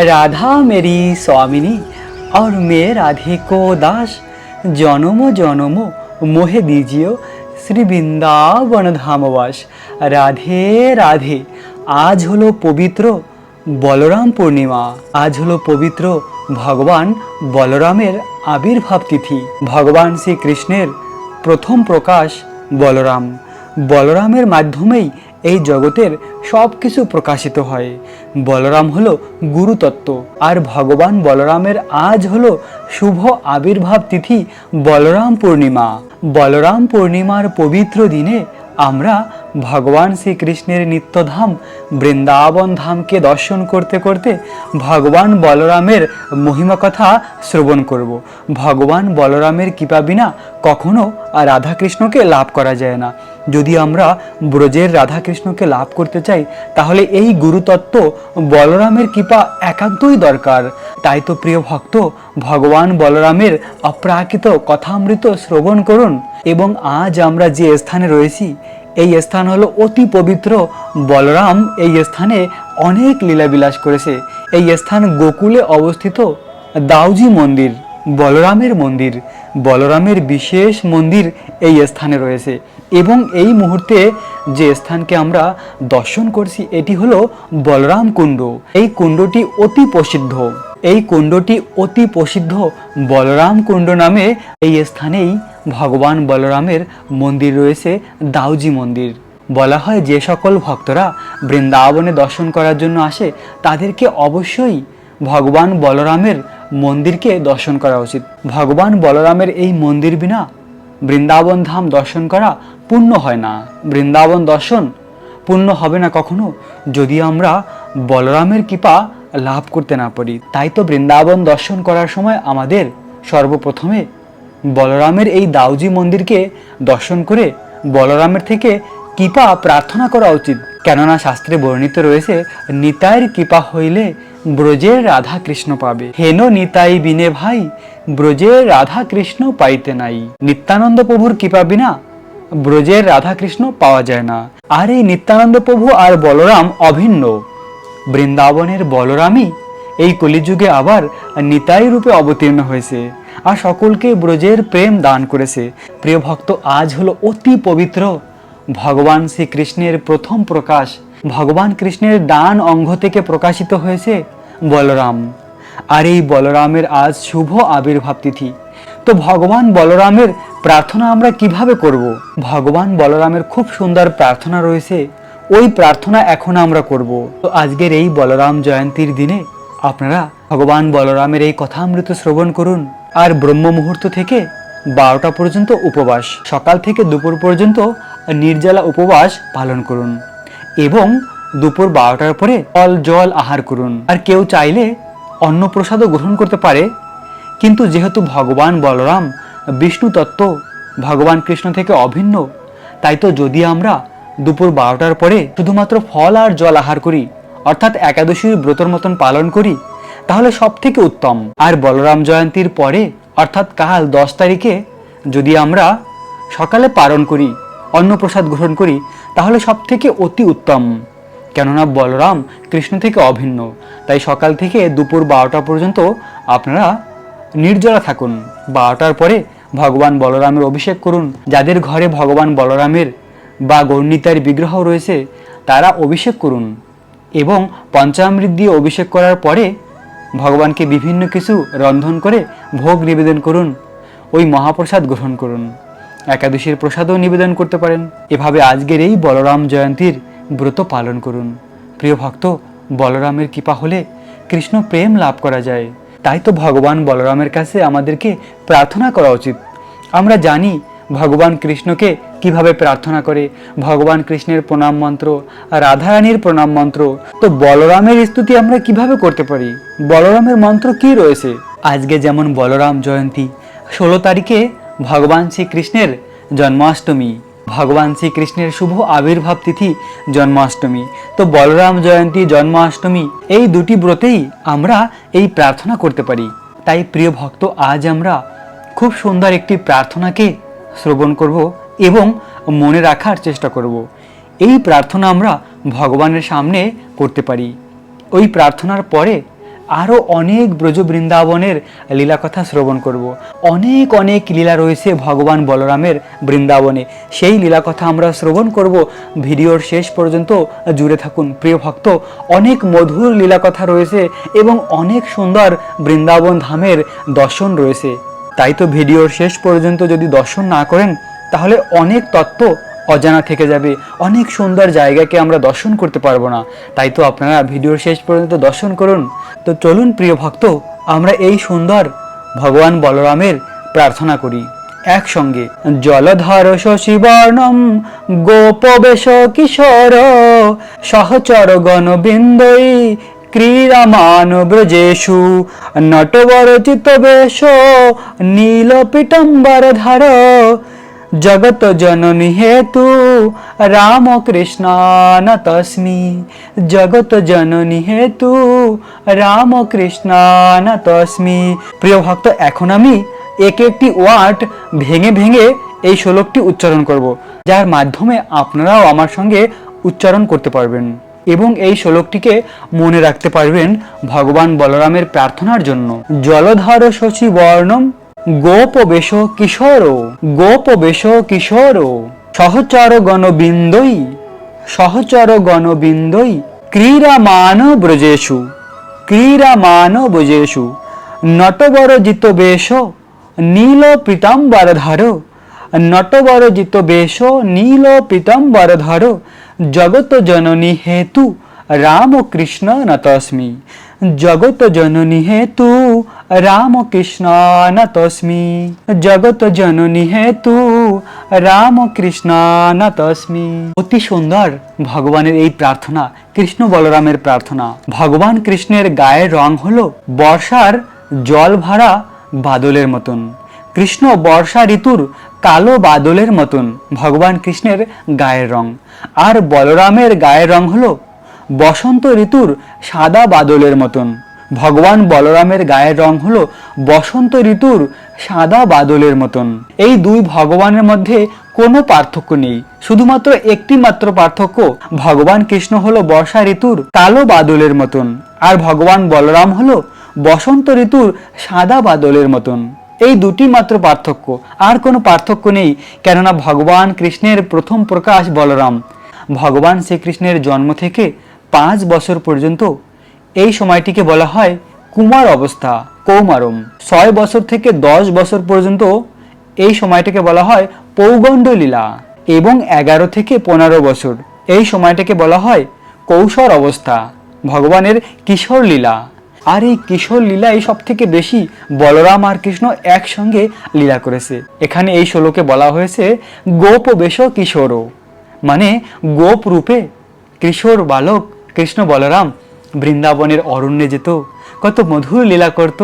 राधा मेरी स्वामिनी और मैं राधे को दास জনম জনম মোহে দিজিও শ্রী বৃন্দাবন ধামবাস রাধে রাধে আজ হলো পবিত্র বলরাম পূর্ণিমা আজ হলো পবিত্র ভগবান বলরামের আবির্ভাব তিথি ভগবান শ্রীকৃষ্ণের প্রথম প্রকাশ বলরাম বলরামের মাধ্যমেই এই জগতের সব কিছু প্রকাশিত হয়। বলরাম হলো গুরুতত্ত্ব, আর ভগবান বলরামের আজ হলো শুভ আবির্ভাব তিথি বলরাম পূর্ণিমা। বলরাম পূর্ণিমার পবিত্র দিনে আমরা ভগবান শ্রীকৃষ্ণের নিত্যধাম বৃন্দাবন ধামকে দর্শন করতে করতে ভগবান বলরামের মহিমা কথা শ্রবণ করব। ভগবান বলরামের কৃপা বিনা কখনো রাধাকৃষ্ণকে লাভ করা যায় না। যদি আমরা ব্রজের রাধাকৃষ্ণকে লাভ করতে চাই, তাহলে এই গুরুতত্ত্ব বলরামের কৃপা একান্তই দরকার। তাই তো প্রিয় ভক্ত, ভগবান বলরামের অপ্রাকৃত কথামৃত শ্রবণ করুন। এবং আজ আমরা যে স্থানে রয়েছি, এই স্থান হলো অতি পবিত্র। বলরাম এই স্থানে অনেক লীলাবিলাস করেছে। এই স্থান গোকুলে অবস্থিত দাউজি মন্দির। বলরামের মন্দির। বলরামের বিশেষ মন্দির এই স্থানে রয়েছে এবং এই মুহূর্তে যে স্থানকে আমরা দর্শন করছি, এটি হলো বলরাম কুণ্ড। এই কুণ্ডটি অতি প্রসিদ্ধ। এই কুণ্ডটি অতি প্রসিদ্ধ বলরাম কুণ্ড নামে এই স্থানেই ভগবান বলরামের মন্দির রয়েছে, দাউজি মন্দির। বলা হয় যে সকল ভক্তরা বৃন্দাবনে দর্শন করার জন্য আসে, তাদেরকে অবশ্যই ভগবান বলরামের মন্দিরকে দর্শন করা উচিত। ভগবান বলরামের এই মন্দির বিনা বৃন্দাবন ধাম দর্শন করা পূর্ণ হয় না। বৃন্দাবন দর্শন পূর্ণ হবে না কখনো যদি আমরা বলরামের কৃপা লাভ করতে না পারি। তাই তো বৃন্দাবন দর্শন করার সময় আমাদের সর্বপ্রথমে বলরামের এই দাউজি মন্দিরকে দর্শন করে বলরামের থেকে কৃপা প্রার্থনা করা উচিত। কেননা শাস্ত্রে বর্ণিত রয়েছে নিতাইয়ের কৃপা হইলে ব্রজের রাধা কৃষ্ণ পাবে। হেন নিতাই বিনে ভাই ব্রজের রাধা কৃষ্ণ পাইতে নাই। নিত্যানন্দ প্রভুর কৃপা বিনা ব্রজের রাধা কৃষ্ণ পাওয়া যায় না। আর এই নিত্যানন্দ প্রভু আর বলরাম অভিন্ন। বৃন্দাবনের বলরামই এই কলিযুগে আবার নিতাই রূপে অবতীর্ণ হয়েছে আর সকলকে ব্রজের প্রেম দান করেছে। প্রিয় ভক্ত, আজ হলো অতি পবিত্র ভগবান শ্রীকৃষ্ণের প্রথম প্রকাশ, ভগবান কৃষ্ণের ডান অঙ্গ থেকে প্রকাশিত হয়েছে বলরাম। আর এই বলরামের আজ শুভ আবির্ভাব তিথি। তো ভগবান বলরামের প্রার্থনা আমরা কীভাবে করব? ভগবান বলরামের খুব সুন্দর প্রার্থনা রয়েছে, ওই প্রার্থনা এখন আমরা করব। তো আজকের এই বলরাম জয়ন্তীর দিনে আপনারা ভগবান বলরামের এই কথা কথামৃত শ্রবণ করুন। আর ব্রহ্ম মুহূর্ত থেকে বারোটা পর্যন্ত উপবাস, সকাল থেকে দুপুর পর্যন্ত নির্জলা উপবাস পালন করুন এবং দুপুর বারোটার পরে ফল, জল আহার করুন। আর কেউ চাইলে অন্ন প্রসাদও গ্রহণ করতে পারে। কিন্তু যেহেতু ভগবান বলরাম, বিষ্ণু তত্ত্ব, ভগবান কৃষ্ণ থেকে অভিন্ন, তাই তো যদি আমরা দুপুর বারোটার পরে শুধুমাত্র ফল আর জল আহার করি, অর্থাৎ একাদশীর ব্রতর মতন পালন করি, তাহলে সব থেকে উত্তম। আর বলরাম জয়ন্তীর পরে, অর্থাৎ কাল দশ তারিখে, যদি আমরা সকালে পালন করি অন্নপ্রসাদ গ্রহণ করি, তাহলে সব থেকে অতি উত্তম। কেননা বলরাম কৃষ্ণ থেকে অভিন্ন। তাই সকাল থেকে দুপুর বারোটা পর্যন্ত আপনারা নির্জলা থাকুন। বারোটার পরে ভগবান বলরামের অভিষেক করুন। যাদের ঘরে ভগবান বলরামের বা গৌর্ণিতার বিগ্রহ রয়েছে, তারা অভিষেক করুন। এবং পঞ্চামৃত দিয়ে অভিষেক করার পরে ভগবানকে বিভিন্ন কিছু রন্ধন করে ভোগ নিবেদন করুন। ওই মহাপ্রসাদ গ্রহণ করুন। একাদশীর প্রসাদও নিবেদন করতে পারেন। এভাবে আজকের এই বলরাম জয়ন্তীর ব্রত পালন করুন। প্রিয় ভক্ত, বলরামের কৃপা হলে কৃষ্ণ প্রেম লাভ করা যায়। তাই তো ভগবান বলরামের কাছে আমাদেরকে প্রার্থনা করা উচিত। আমরা জানি ভগবান কৃষ্ণকে কীভাবে প্রার্থনা করে। ভগবান কৃষ্ণের প্রণাম মন্ত্র, রাধারানীর প্রণাম মন্ত্র। তো বলরামের স্তুতি আমরা কীভাবে করতে পারি? বলরামের মন্ত্র কি রয়েছে? আজকে যেমন বলরাম জয়ন্তী, ষোলো তারিখে ভগবান শ্রীকৃষ্ণের জন্মাষ্টমী। ভগবান শ্রীকৃষ্ণের শুভ আবির্ভাব তিথি জন্মাষ্টমী। তো বলরাম জয়ন্তী জন্মাষ্টমী, এই দুটি ব্রতেই আমরা এই প্রার্থনা করতে পারি। তাই প্রিয় ভক্ত, আজ আমরা খুব সুন্দর একটি প্রার্থনাকে শ্রবণ করব এবং মনে রাখার চেষ্টা করব। এই প্রার্থনা আমরা ভগবানের সামনে করতে পারি। ওই প্রার্থনার পরে আরও অনেক ব্রজ বৃন্দাবনের লীলা কথা শ্রবণ করব। অনেক অনেক লীলা রয়েছে ভগবান বলরামের বৃন্দাবনে। সেই লীলা কথা আমরা শ্রবণ করব। ভিডিওর শেষ পর্যন্ত জুড়ে থাকুন। প্রিয় ভক্ত, অনেক মধুর লীলা কথা রয়েছে এবং অনেক সুন্দর বৃন্দাবন ধামের দর্শন রয়েছে। তাই তো ভিডিওর শেষ পর্যন্ত যদি দর্শন না করেন, তাহলে অনেক তত্ত্ব অজানা থেকে যাবে। অনেক সুন্দর জায়গাকে আমরা দর্শন করতে পারব না। তাই তো আপনারা ভিডিওর শেষ পর্যন্ত দর্শন করুন। তো চলুন প্রিয় ভক্ত, আমরা এই সুন্দর ভগবান বলরামের প্রার্থনা করি। একসঙ্গে, জলধর শশীবর্ণম, গোপবেশ কিশোর, সহচর গণবৃন্দই, ক্রীড়ামান ব্রজেষু নটবর চিত্তবেশ নীল পীতম্বর ধার জগত জননী হেতু রাম কৃষ্ণান তস্মি জগত জননী হেতু রাম কৃষ্ণান তস্মি প্রিয় ভক্ত এখন আমি এক একটি ওয়ার্ড ভেঙে ভেঙে এই শ্লোকটি উচ্চারণ করব, যার মাধ্যমে আপনারাও আমার সঙ্গে উচ্চারণ করতে পারবেন এবং এই শ্লোকটিকে মনে রাখতে পারবেন ভগবান বলরামের প্রার্থনার জন্য। জলধর শশী বর্ণম গোপবেশ কিশোর গোপবেশ কিশোর সহচর গণবিন্দই সহচর গণবিন্দই ক্রীড়ামান ব্রজেষু ক্রীড়ামান ব্রজেষু নটবর জিত বেশ নীল পীতাম্বর ধর নটবর জিত বেশ নীল পীতাম্বর ধর জগত জননী হেতু রাম কৃষ্ণ নতস্মি। জগত জননী হেতু রাম কৃষ্ণ নতস্মি। জগত জননী হেতু রাম কৃষ্ণ নতস্মি। অতি সুন্দর ভগবানের এই প্রার্থনা, কৃষ্ণ বলরামের প্রার্থনা। ভগবান কৃষ্ণের গায়ের রং হলো বর্ষার জল ভরা বাদলের মতন। কৃষ্ণ বর্ষা ঋতুর কালো বাদলের মতন ভগবান কৃষ্ণের গায়ের রং। আর বলরামের গায়ের রং হলো বসন্ত ঋতুর সাদা বাদলের মতন। ভগবান বলরামের গায়ের রং হলো বসন্ত ঋতুর সাদা বাদলের মতন। এই দুই ভগবানের মধ্যে কোনো পার্থক্য নেই। শুধুমাত্র একটি মাত্র পার্থক্য, ভগবান কৃষ্ণ হলো বর্ষা ঋতুর কালো বাদলের মতন আর ভগবান বলরাম হলো বসন্ত ঋতুর সাদা বাদলের মতন। এই দুটি মাত্র পার্থক্য, আর কোনো পার্থক্য নেই, কেননা ভগবান কৃষ্ণের প্রথম প্রকাশ বলরাম। ভগবান শ্রীকৃষ্ণের জন্ম থেকে পাঁচ বছর পর্যন্ত এই সময়টিকে বলা হয় কুমার অবস্থা, কৌমারম। ছয় বছর থেকে দশ বছর পর্যন্ত এই সময়টাকে বলা হয় পৌগণ্ড লীলা এবং এগারো থেকে পনেরো বছর। এই সময়টাকে বলা হয় কৌশর অবস্থা, ভগবানের কিশোর লীলা। আর এই কিশোর লীলাই সব থেকে বেশি বলরাম আর কৃষ্ণ একসঙ্গে লীলা করেছে। এখানে এই শ্লোকে বলা হয়েছে, গোপ বেশ কিশোর। মানে গোপ রূপে কিশোর বালক কৃষ্ণ বলরাম, বৃন্দাবনের অরণ্যে যেত, কত মধুর লীলা করত।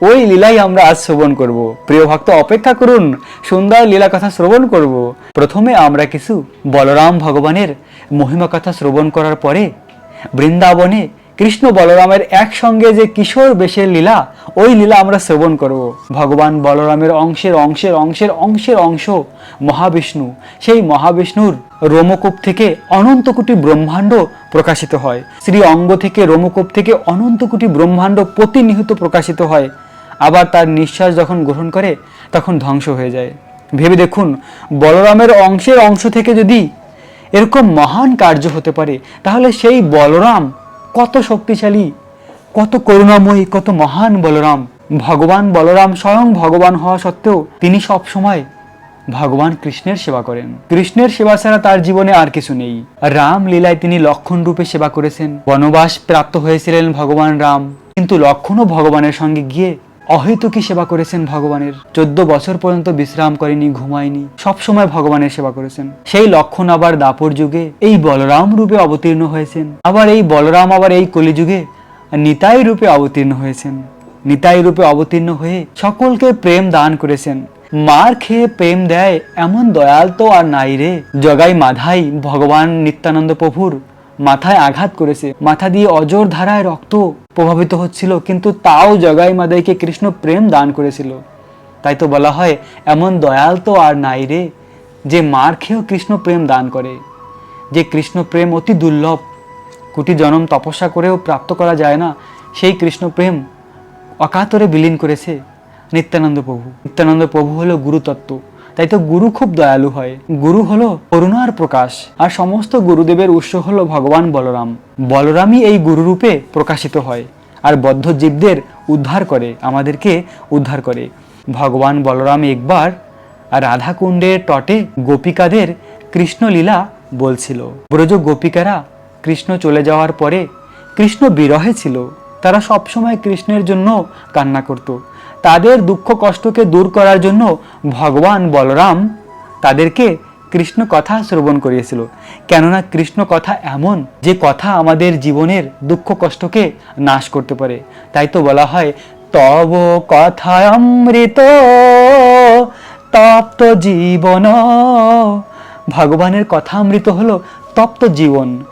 ওই লীলাই আমরা আজ শ্রবণ করব। প্রিয় ভক্ত, অপেক্ষা করুন, সুন্দর লীলা কথা শ্রবণ করব। প্রথমে আমরা কিছু বলরাম ভগবানের মহিমা কথা শ্রবণ করার পরে বৃন্দাবনে কৃষ্ণ বলরামের একসঙ্গে যে কিশোর বেশের লীলা, ওই লীলা আমরা শ্রবণ করব। ভগবান বলরামের অংশের অংশের অংশের অংশের অংশ মহাবিষ্ণু। সেই মহাবিষ্ণুর রোমকূপ থেকে অনন্ত কোটি ব্রহ্মাণ্ড প্রকাশিত হয়। শ্রী অঙ্গ থেকে রোমকূপ থেকে অনন্ত কোটি ব্রহ্মাণ্ড প্রতিনিহিত প্রকাশিত হয়। আবার তার নিঃশ্বাস যখন গ্রহণ করে, তখন ধ্বংস হয়ে যায়। ভেবে দেখুন, বলরামের অংশের অংশ থেকে যদি এরকম মহান কার্য হতে পারে, তাহলে সেই বলরাম কত শক্তিশালী, কত করুণাময়ী, কত মহান বলরাম। ভগবান বলরাম স্বয়ং ভগবান হওয়া সত্ত্বেও তিনি সবসময় ভগবান কৃষ্ণের সেবা করেন। কৃষ্ণের সেবা ছাড়া তার জীবনে আর কিছু নেই। রাম লীলায় তিনি লক্ষণ রূপে সেবা করেছেন। বনবাস প্রাপ্ত হয়েছিলেন ভগবান রাম। কিন্তু লক্ষণও ভগবানের সঙ্গে গিয়ে অহেতুকি সেবা করেছেন ভগবানের। চোদ্দ বছর পর্যন্ত বিশ্রাম করেনি, ঘুমায়নি। সব সময় ভগবানের সেবা করেছেন। সেই লক্ষণ আবার দাপর যুগে এই বলরাম রূপে অবতীর্ণ হয়েছেন। আবার এই বলরাম আবার এই কলিযুগে নিতাই রূপে অবতীর্ণ হয়েছেন। নিতাই রূপে অবতীর্ণ হয়ে সকলকে প্রেম দান করেছেন। মার খেয়ে প্রেম দেয় এমন দয়াল তো আর নাই রে। জগাই মাধাই ভগবান নিত্যানন্দ প্রভুর মাথায় আঘাত করেছে। মাথা দিয়ে অজর ধারায় রক্ত প্রভাবিত হচ্ছিল, কিন্তু তাও জগাই মাদাইকে কৃষ্ণ প্রেম দান করেছিল। তাই তো বলা হয়, এমন দয়াল তো আর নাই রে, যে মার খেয়েও কৃষ্ণ প্রেম দান করে। যে কৃষ্ণ প্রেম অতি দুর্লভ, কোটি জনম তপস্যা করেও প্রাপ্ত করা যায় না, সেই কৃষ্ণ প্রেম অকাতরে বিলীন করেছে নিত্যানন্দ প্রভু। নিত্যানন্দ প্রভু হলো গুরুতত্ত্ব। তাই তো গুরু খুব দয়ালু হয়। গুরু হলো করুণার প্রকাশ, আর সমস্ত গুরুদেবের উৎস হলো ভগবান বলরাম। বলরামই এই গুরুরূপে প্রকাশিত হয়, আর বদ্ধ জীবদের উদ্ধার করে, আমাদেরকে উদ্ধার করে। ভগবান বলরাম একবার রাধাকুণ্ডের তটে গোপিকাদের কৃষ্ণলীলা বলছিল। ব্রজ গোপিকারা কৃষ্ণ চলে যাওয়ার পরে কৃষ্ণ বিরহে ছিল, তারা সবসময় কৃষ্ণের জন্য কান্না করত। তাদের দুঃখ কষ্টকে দূর করার জন্য ভগবান বলরাম তাদেরকে কৃষ্ণ কথা শ্রবণ করিয়েছিল। কেননা কৃষ্ণ কথা এমন যে কথা আমাদের জীবনের দুঃখ কষ্টকে নাশ করতে পারে। তাই তো বলা হয়, তব কথা অমৃত, তপ্ত জীবন। ভগবানের কথা অমৃত হলো তপ্ত জীবন।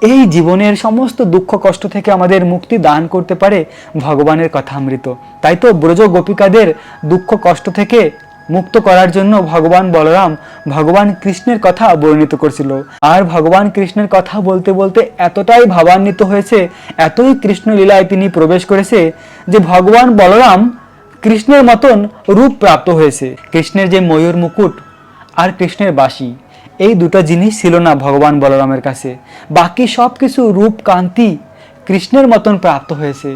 এই জীবনের সমস্ত দুঃখ কষ্ট থেকে আমাদের মুক্তি দান করতে পারে ভগবানের কথা কথামৃত। তাই তো ব্রজ গোপিকাদের দুঃখ কষ্ট থেকে মুক্ত করার জন্য ভগবান বলরাম ভগবান কৃষ্ণের কথা বর্ণিত করছিল। আর ভগবান কৃষ্ণের কথা বলতে বলতে এতটাই ভাবান্বিত হয়েছে, এতই কৃষ্ণ লীলায় তিনি প্রবেশ করেছে যে ভগবান বলরাম কৃষ্ণের মতন রূপ প্রাপ্ত হয়েছে। কৃষ্ণের যে ময়ূর মুকুট আর কৃষ্ণের বাঁশি। এই দুটো জিনিস ছিল না ভগবান বলরামের কাছে। বাকি সব কিছু রূপ কান্তি কৃষ্ণের মতন প্রাপ্ত হয়েছে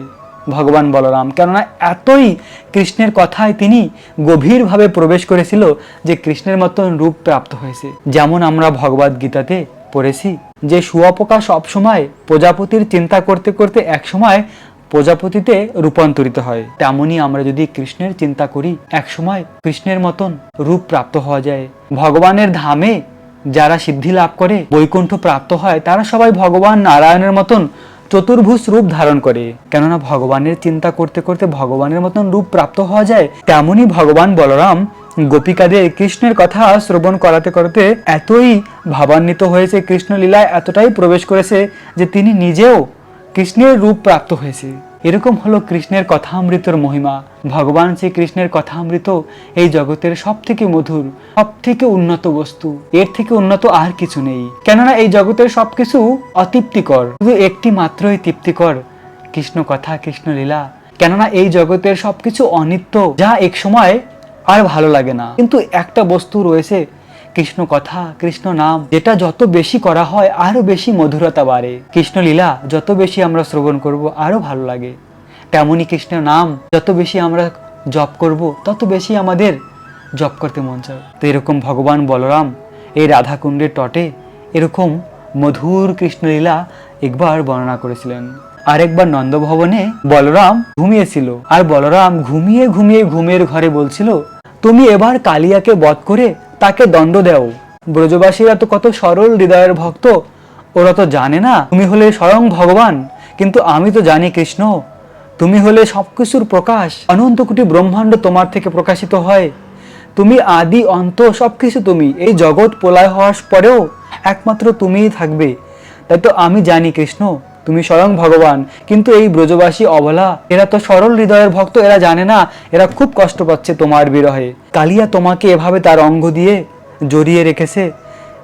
ভগবান বলরাম। কেননা এতই কৃষ্ণের কথায় তিনি গভীরভাবে প্রবেশ করেছিল যে কৃষ্ণের মতন রূপ প্রাপ্ত হয়েছে। যেমন আমরা ভগবদ গীতাতে পড়েছি যে শুয়াপোকা সবসময় প্রজাপতির চিন্তা করতে করতে একসময় প্রজাপতিতে রূপান্তরিত হয়। তেমনি আমরা যদি কৃষ্ণের চিন্তা করি একসময় কৃষ্ণের মতন রূপ প্রাপ্ত হওয়া যায়। ভগবানের ধামে যারা সিদ্ধি লাভ করে, বৈকুণ্ঠ প্রাপ্ত হয়, তারা সবাই ভগবান নারায়ণের মতন চতুর্ভুজ রূপ ধারণ করে। কেননা ভগবানের চিন্তা করতে করতে ভগবানের মতন রূপ প্রাপ্ত হওয়া যায় তেমনই ভগবান বলরাম গোপিকাদের কৃষ্ণের কথা শ্রবণ করাতে করাতে এতই ভাবান্বিত হয়েছে কৃষ্ণ লীলায় এতটাই প্রবেশ করেছে যে তিনি নিজেও কৃষ্ণের রূপ প্রাপ্ত হয়েছে। এরকম হলো কৃষ্ণের কথামৃতর মহিমা। ভগবান শ্রী কৃষ্ণের কথামৃত এই জগতের সব থেকে মধুর সব থেকে উন্নত বস্তু। এর থেকে উন্নত আর কিছু নেই। কেননা এই জগতের সবকিছু অতৃপ্তিকর। শুধু একটি মাত্রই তৃপ্তিকর। কৃষ্ণ কথা, কৃষ্ণ লীলা। কেননা এই জগতের সবকিছু অনিত্য, যা এক সময় আর ভালো লাগে না। কিন্তু একটা বস্তু রয়েছে কৃষ্ণ কথা, কৃষ্ণ নাম, যেটা যত বেশি করা হয়, আরও বেশি মধুরতা বাড়ে। কৃষ্ণ লীলা যত বেশি আমরা শ্রবণ করব, আরও ভালো লাগে। তেমনি কৃষ্ণ নাম, যত বেশি আমরা জপ করব, তত বেশি আমাদের জপ করতে মন চায়। তো এরকম ভগবান বলরাম এই রাধাকুণ্ডের তটে এরকম মধুর কৃষ্ণলীলা একবার বর্ণনা করেছিলেন। আরেকবার নন্দভবনে বলরাম ঘুমিয়েছিল। আর বলরাম ঘুমিয়ে ঘুমিয়ে ঘুমের ঘরে বলছিল, তুমি এবার কালিয়াকে বধ করে তাকে দণ্ড দেও। ব্রজবাসীরা তো কত সরল হৃদয়ের ভক্ত, ওরা তো জানে না, তুমি হলে স্বয়ং ভগবান, কিন্তু আমি তো জানি কৃষ্ণ। তুমি হলে সবকিছুর প্রকাশ, অনন্ত কোটি ব্রহ্মাণ্ড তোমার থেকে প্রকাশিত হয়। তুমি আদি, অন্ত, সবকিছু তুমি, এই জগৎ পোলায় হওয়ার পরেও একমাত্র তুমিই থাকবে, তাই তো আমি জানি কৃষ্ণ। তুমি স্বয়ং ভগবান। কিন্তু এই ব্রজবাসী অবলা, এরা তো সরল হৃদয়ের ভক্ত, এরা জানে না, এরা খুব কষ্ট পাচ্ছে তোমার বিরহে। কালিয়া তোমাকে এভাবে তার অঙ্গ দিয়ে জড়িয়ে রেখেছে।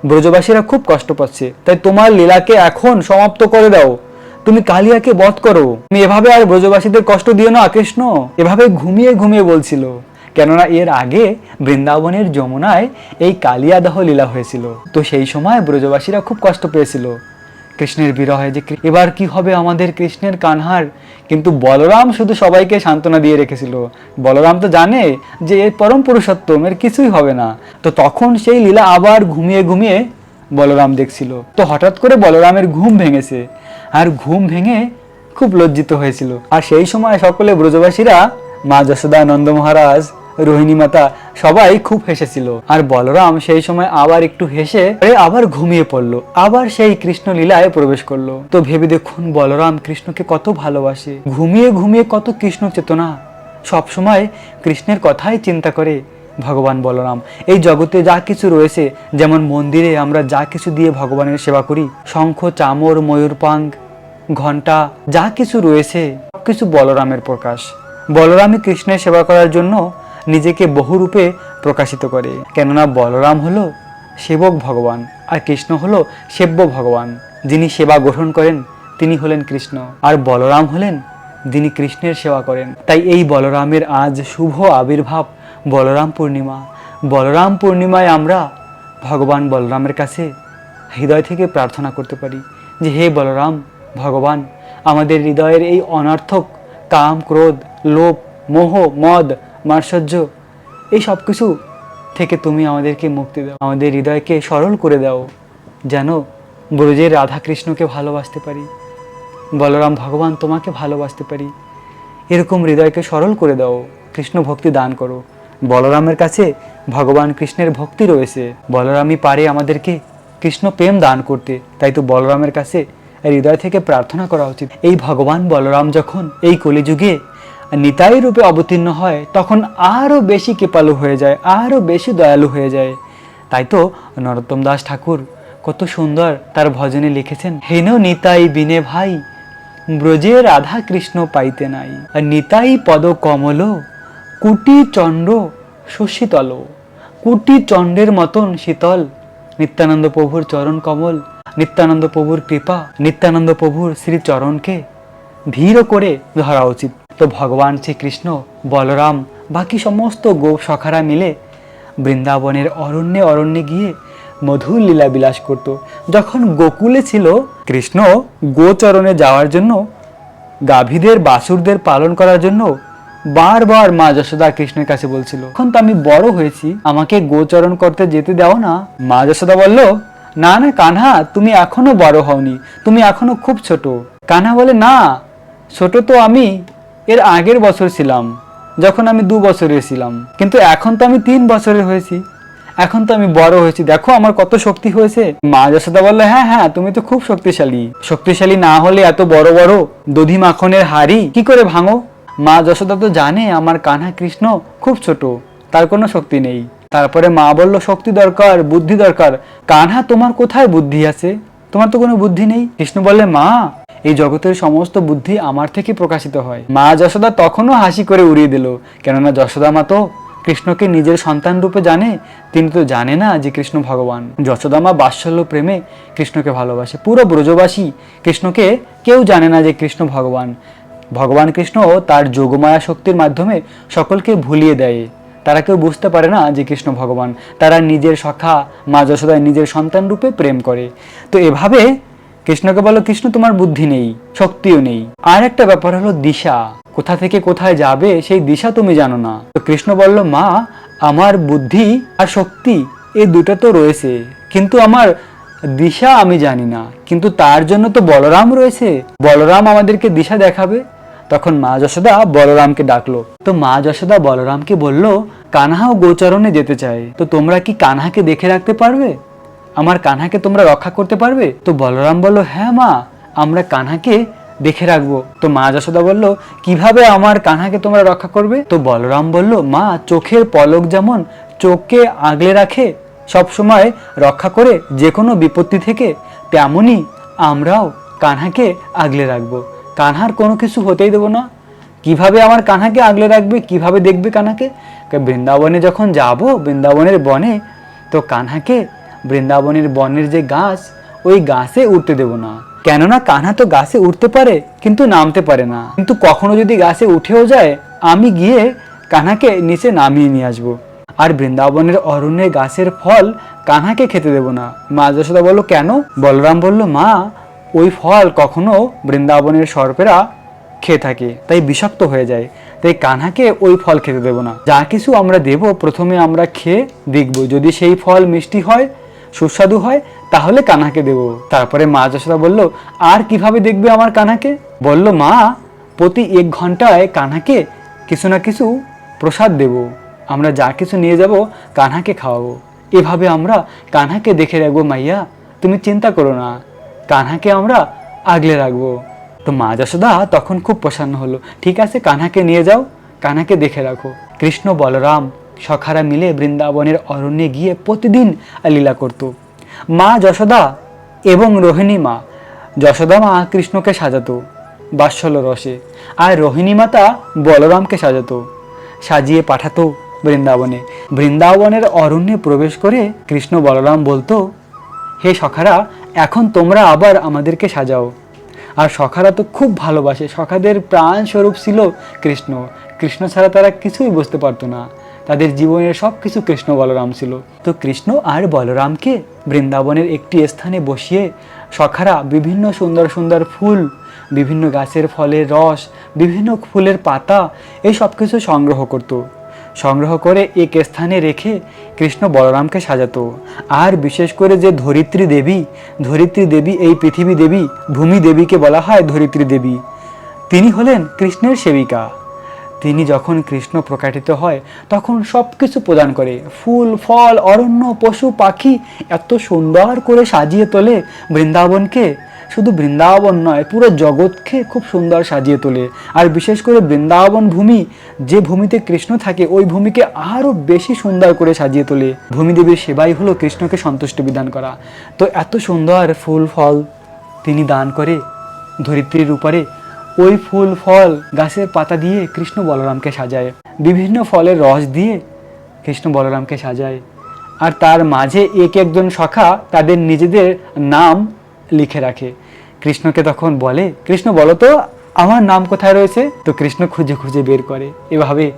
ব্রজবাসীরা খুব কষ্ট পাচ্ছে। তাই তোমার লীলাকে এখন সমাপ্ত করে দাও। তুমি কালিয়াকে বধ করো। তুমি এভাবে আর ব্রজবাসীদের কষ্ট দিও না, কৃষ্ণ। এভাবে ঘুমিয়ে ঘুমিয়ে বলছিল। কেননা এর আগে বৃন্দাবনের যমুনায় এই কালিয়াদাহ লীলা হয়েছিল। তো সেই সময় ব্রজবাসীরা খুব কষ্ট পেয়েছিল। কৃষ্ণের বিরহে যে এবার কি হবে আমাদের কৃষ্ণের কানহার? কিন্তু বলরাম শুধু সবাইকে সান্ত্বনা দিয়ে রেখেছিল। বলরাম তো জানে যে এর পরম পুরুষোত্তম, এর কিছুই হবে না। তো তখন সেই লীলা আবার ঘুমিয়ে ঘুমিয়ে বলরাম দেখছিল। তো হঠাৎ করে বলরামের ঘুম ভেঙেছে। আর ঘুম ভেঙে খুব লজ্জিত হয়েছিল। আর সেই সময় সকলে ব্রজবাসীরা মা যশোদা নন্দ মহারাজ রোহিণী মাতা সবাই খুব হেসেছিল। আর বলরাম সেই সময় আবার একটু হেসে আবার ঘুমিয়ে পড়ল। আবার সেই কৃষ্ণ লীলায় প্রবেশ করল। তো ভেবে দেখুন বলরাম কৃষ্ণকে কত ভালোবাসে। ঘুমিয়ে ঘুমিয়ে কত কৃষ্ণ চেতনা। সবসময় কৃষ্ণের কথাই চিন্তা করে ভগবান বলরাম। এই জগতে যা কিছু রয়েছে, যেমন মন্দিরে আমরা যা কিছু দিয়ে ভগবানের সেবা করি, শঙ্খ, চামর ময়ূরপাঙ্গ ঘণ্টা যা কিছু রয়েছে, সবকিছু বলরামের প্রকাশ। বলরামই কৃষ্ণের সেবা করার জন্য নিজেকে বহুরূপে প্রকাশিত করে। কেননা বলরাম হলো সেবক ভগবান আর কৃষ্ণ হলো সেব্য ভগবান। যিনি সেবা গ্রহণ করেন, তিনি হলেন কৃষ্ণ। আর বলরাম হলেন যিনি কৃষ্ণের সেবা করেন। তাই এই বলরামের আজ শুভ আবির্ভাব বলরাম পূর্ণিমা। বলরাম পূর্ণিমায় আমরা ভগবান বলরামের কাছে হৃদয় থেকে প্রার্থনা করতে পারি যে, হে বলরাম, ভগবান, আমাদের হৃদয়ের এই অনার্থক কাম, ক্রোধ, লোভ, মোহ, মদ মার্সর্য এই সব কিছু থেকে তুমি আমাদেরকে মুক্তি দাও। আমাদের হৃদয়কে সরল করে দাও, যেন ব্রজের রাধাকৃষ্ণকে ভালোবাসতে পারি, বলরাম ভগবান তোমাকে ভালোবাসতে পারি। এরকম হৃদয়কে সরল করে দাও, কৃষ্ণ ভক্তি দান করো। বলরামের কাছে ভগবান কৃষ্ণের ভক্তি রয়েছে। বলরামই পারে আমাদেরকে কৃষ্ণ প্রেম দান করতে। তাই তো বলরামের কাছে হৃদয় থেকে প্রার্থনা করা উচিত। এই ভগবান বলরাম যখন এই কলিযুগে নিতাই রূপে অবতীর্ণ হয়, তখন আরও বেশি কৃপালু হয়ে যায়, আরও বেশি দয়ালু হয়ে যায়। তাই তো নরোত্তম দাস ঠাকুর কত সুন্দর তার ভজনে লিখেছেন, হেন নিতাই বিনে ভাই, ব্রজে রাধা কৃষ্ণ পাইতে নাই। আর নিতাই পদ কমল, কুটি চণ্ড শশীতল, কুটি চণ্ডের মতন শীতল, নিত্যানন্দ প্রভুর চরণ কমল, নিত্যানন্দ প্রভুর কৃপা, নিত্যানন্দ প্রভুর শ্রী চরণকে ধীর করে ধরা উচিত। তো ভগবান শ্রীকৃষ্ণ, বলরাম, বাকি সমস্ত গোপ সখারা মিলে বৃন্দাবনের অরণ্যে অরণ্যে গিয়ে মধুর লীলা বিলাস করত। যখন গোকুলে ছিল কৃষ্ণ গোচরণে যাওয়ার জন্য, গাভীদের, বাসুরদের পালন করার জন্য বারবার মা যশোদা কৃষ্ণের কাছে বলছিল, এখন তো আমি বড় হয়েছি, আমাকে গোচরণ করতে যেতে দাও না। মা যশোদা বলল, না না, কানহা, তুমি এখনও বড় হওনি, তুমি এখনও খুব ছোট। কানহা বলে, না, ছোট তো আমি এর আগের বছর ছিলাম, যখন আমি দু বছরের ছিলাম। কিন্তু এখন তো আমি তিন বছরের হয়েছি। এখন তো আমি বড় হয়েছি। দেখো আমার কত শক্তি হয়েছে। মা যশোদা বলল হ্যাঁ হ্যাঁ তুমি তো খুব শক্তিশালী। শক্তিশালী না হলে এত বড় বড় দধি মাখনের হাড়ি কি করে ভাঙো? মা যশোদা তো জানে আমার কানহা কৃষ্ণ খুব ছোট, তার কোনো শক্তি নেই। তারপরে মা বলল, শক্তি দরকার, বুদ্ধি দরকার। কানহা তোমার কোথায় বুদ্ধি আছে? তোমার তো কোনো বুদ্ধি নেই? কৃষ্ণ বললে, মা এই জগতের সমস্ত বুদ্ধি আমার থেকে প্রকাশিত হয়। মা যশোদা তখনও হাসি করে উড়িয়ে দিল, কেননা যশোদা মা তো কৃষ্ণকে নিজের সন্তান রূপে জানে, তিনি তো জানে না যে কৃষ্ণ ভগবান। যশোদামা বাৎসল্য প্রেমে কৃষ্ণকে ভালোবাসে। পুরো ব্রজবাসী কৃষ্ণকে কেউ জানে না যে কৃষ্ণ ভগবান। ভগবান কৃষ্ণ তার যোগমায়া শক্তির মাধ্যমে সকলকে ভুলিয়ে দেয়। তারা কেউ বুঝতে পারে না যে কৃষ্ণ ভগবান। তারা নিজের সখা মা যশোদায় নিজের সন্তান রূপে প্রেম করে। তো এভাবে কৃষ্ণকে বলো, কৃষ্ণ, তোমার বুদ্ধি নেই, শক্তিও নেই। আর একটা ব্যাপার হলো দিশা। কোথা থেকে কোথায় যাবে, সেই দিশা তুমি জানো না। তো কৃষ্ণ বলল, মা, আমার বুদ্ধি আর শক্তি এই দুটো তো রয়েছে। কিন্তু আমার দিশা আমি জানি না। কিন্তু তার জন্য তো বলরাম রয়েছে। বলরাম আমাদেরকে দিশা দেখাবে? তখন মা যশোদা বলরামকে ডাকলো। তো মা যশোদা বলরামকে বলল কানহাও গোচরণে যেতে চায়। তো তোমরা কি কানহাকে দেখে রাখতে পারবে? আমার কানহাকে তোমরা রক্ষা করতে পারবে? তো বলরাম বলল হ্যাঁ মা, আমরা কানহাকে দেখে রাখব। তো মা যশোদা বলল, কীভাবে আমার কানহাকে তোমরা রক্ষা করবে? তো বলরাম বলল, মা, চোখের পলক যেমন চোখকে আগলে রাখে সব সময় রক্ষা করে যে কোনো বিপত্তি থেকে তেমনই আমরাও কানহাকে আগলে রাখব। কানহার কোনো কিছু হতেই দেবো না। কীভাবে আমার কানহাকে আগলে রাখবে? কীভাবে দেখবে কানহাকে? বৃন্দাবনে যখন যাব, বৃন্দাবনের বনে, তো কানহাকে বৃন্দাবনের বনের যে গাছ, ওই গাছে উঠতে দেব না। কেননা কানহা তো গাছে উঠতে পারে, কিন্তু নামতে পারে না। কিন্তু কখনো যদি গাছে উঠেও যায়, আমি গিয়ে কানহাকে নিচে নামিয়ে নিয়ে আসব। আর বৃন্দাবনের অরণ্যে গাছের ফল কানহাকে খেতে দেব না। মা যশোদা বলল, কেন? বলরাম বলল, মা, ওই ফল কখনো বৃন্দাবনের সর্পেরা খেয়ে থাকে, তাই বিষাক্ত হয়ে যায়, তাই কানহাকে ওই ফল খেতে দেব না। যা কিছু আমরা দেব, প্রথমে আমরা খেয়ে দেখব। যদি সেই ফল মিষ্টি হয় সুস্বাদু হয়, তাহলে কানহাকে দেব। তারপরে মা যশোদা বলল, আর কীভাবে দেখবে আমার কানহাকে বলল, মা, প্রতি এক ঘন্টায় কানহাকে কিছু না কিছু প্রসাদ দেব। আমরা যা কিছু নিয়ে যাব কানহাকে খাওয়াবো। এভাবে আমরা কানহাকে দেখে রাখব, মাইয়া। তুমি চিন্তা করো না। কানহাকে আমরা আগলে রাখব। তো মা যশোদা তখন খুব প্রসন্ন হলো। ঠিক আছে কানহাকে নিয়ে যাও। কানহাকে দেখে রাখো। কৃষ্ণ বলরাম সখারা মিলে বৃন্দাবনের অরণ্যে গিয়ে প্রতিদিন লীলা করত। মা যশোদা এবং রোহিণী মা। যশোদা মা কৃষ্ণকে সাজাতো বাৎসল্য রসে আর রোহিণী মাতা বলরামকে সাজাতো। সাজিয়ে পাঠাতো বৃন্দাবনে। বৃন্দাবনের অরণ্যে প্রবেশ করে কৃষ্ণ বলরাম বলতো, হে সখারা, এখন তোমরা আবার আমাদেরকে সাজাও। আর সখারা তো খুব ভালোবাসে। সখাদের প্রাণ স্বরূপ ছিল কৃষ্ণ। কৃষ্ণ ছাড়া তারা কিছুই বুঝতে পারতো না। তাদের জীবনের সব কিছু কৃষ্ণ বলরাম ছিল। তো কৃষ্ণ আর বলরামকে বৃন্দাবনের একটি স্থানে বসিয়ে সখারা বিভিন্ন সুন্দর সুন্দর ফুল, বিভিন্ন গাছের ফলের রস, বিভিন্ন ফুলের পাতা, এই সব কিছু সংগ্রহ করতো। সংগ্রহ করে এক স্থানে রেখে কৃষ্ণ বলরামকে সাজাতো। আর বিশেষ করে যে ধরিত্রী দেবী ধরিত্রী দেবী এই পৃথিবী দেবী, ভূমি দেবীকে বলা হয় ধরিত্রী দেবী। তিনি হলেন কৃষ্ণের সেবিকা। তিনি যখন কৃষ্ণ প্রকাটিত হয়, তখন সব কিছু প্রদান করে। ফুল, ফল, অরণ্য, পশু, পাখি এত সুন্দর করে সাজিয়ে তোলে বৃন্দাবনকে। শুধু বৃন্দাবন নয়, পুরো জগৎকে খুব সুন্দর সাজিয়ে তোলে। আর বিশেষ করে বৃন্দাবন ভূমি, যে ভূমিতে কৃষ্ণ থাকে, ওই ভূমিকে আরও বেশি সুন্দর করে সাজিয়ে তোলে। ভূমিদেবীর সেবাই হলো কৃষ্ণকে সন্তুষ্ট বিধান করা। তো এত সুন্দর ফুল, ফল তিনি দান করে, ধরিত্রীর উপরে ওই ফুল, ফল গাছের পাতা দিয়ে কৃষ্ণ বলরামকে সাজায়। বিভিন্ন ফলের রস দিয়ে কৃষ্ণ বলরামকে সাজায়। আর তার মাঝে এক একজন সখা তাদের নিজেদের নাম লিখে রাখে। কৃষ্ণকে তখন বলে, কৃষ্ণ, বলো তো, আমার নাম কোথায় রয়েছে? তো কৃষ্ণ খুঁজে খুঁজে বের করে। এভাবে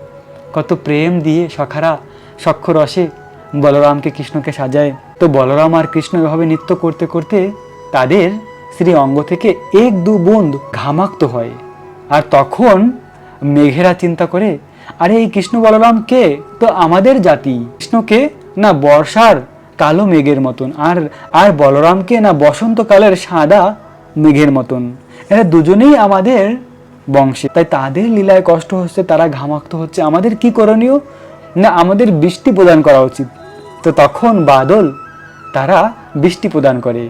কত প্রেম দিয়ে সখারা সক্ষ রসে বলরামকে কৃষ্ণকে সাজায়। তো বলরাম আর কৃষ্ণ এভাবে নৃত্য করতে করতে তাদের শ্রী অঙ্গ থেকে এক দু বুন্দ ঘামাক্ত হয়। আর তখন মেঘেরা চিন্তা করে, আরে এই কৃষ্ণ বলরাম কে? তো আমাদের জাতি। কৃষ্ণকে না বর্ষার কালো মেঘের মতন, আর আর বলরামকে না বসন্তকালের সাদা মেঘের মতন। এরা দুজনেই আমাদের বংশে। তাই তাদের লীলায় কষ্ট হচ্ছে, তারা ঘামাক্ত হচ্ছে। আমাদের কি করণীয়? না আমাদের বৃষ্টি প্রদান করা উচিত। তো তখন বাদল তারা বৃষ্টি প্রদান করে।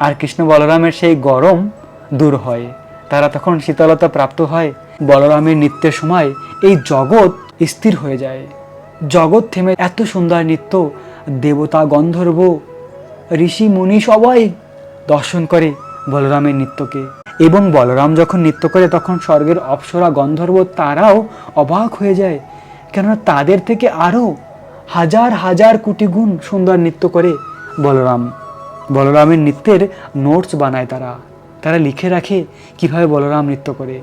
আর কৃষ্ণ বলরামের সেই গরম দূর হয়। তারা তখন শীতলতা প্রাপ্ত হয়, বলরামের নৃত্যের সময় এই জগৎ স্থির হয়ে যায়। জগৎ থেমে এত সুন্দর নৃত্য দেবতা গন্ধর্ব, ঋষি মুনি সবাই দর্শন করে বলরামের নৃত্যকে। এবং বলরাম যখন নৃত্য করে, তখন স্বর্গের অপ্সরা গন্ধর্ব তারাও অবাক হয়ে যায়। কেননা তাদের থেকে আরও হাজার হাজার কোটি গুণ সুন্দর নৃত্য করে বলরাম। বলরামের নৃত্যের নোটস বানায় তারা। তারা লিখে রাখে কীভাবে বলরাম নৃত্য করে।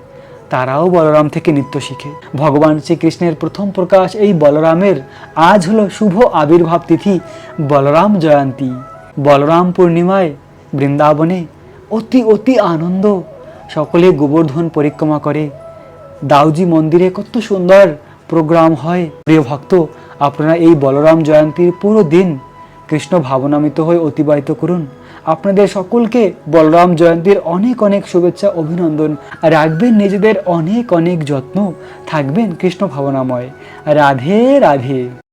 তারাও বলরাম থেকে নৃত্য শিখে। ভগবান শ্রীকৃষ্ণের প্রথম প্রকাশ এই বলরামের। আজ হলো শুভ আবির্ভাব তিথি বলরাম জয়ন্তী। বলরাম পূর্ণিমায় বৃন্দাবনে অতি অতি আনন্দ। সকলে গোবর্ধন পরিক্রমা করে। দাউজি মন্দিরে কত সুন্দর প্রোগ্রাম হয়। প্রিয় ভক্ত, আপনারা এই বলরাম জয়ন্তীর পুরো দিন কৃষ্ণ ভাবনামিত হয়ে অতিবাহিত করুন। আপনাদের সকলকে বলরাম জয়ন্তীর অনেক অনেক শুভেচ্ছা, অভিনন্দন। রাখবেন নিজেদের অনেক অনেক যত্ন। থাকবেন কৃষ্ণ ভাবনাময়। রাধে রাধে।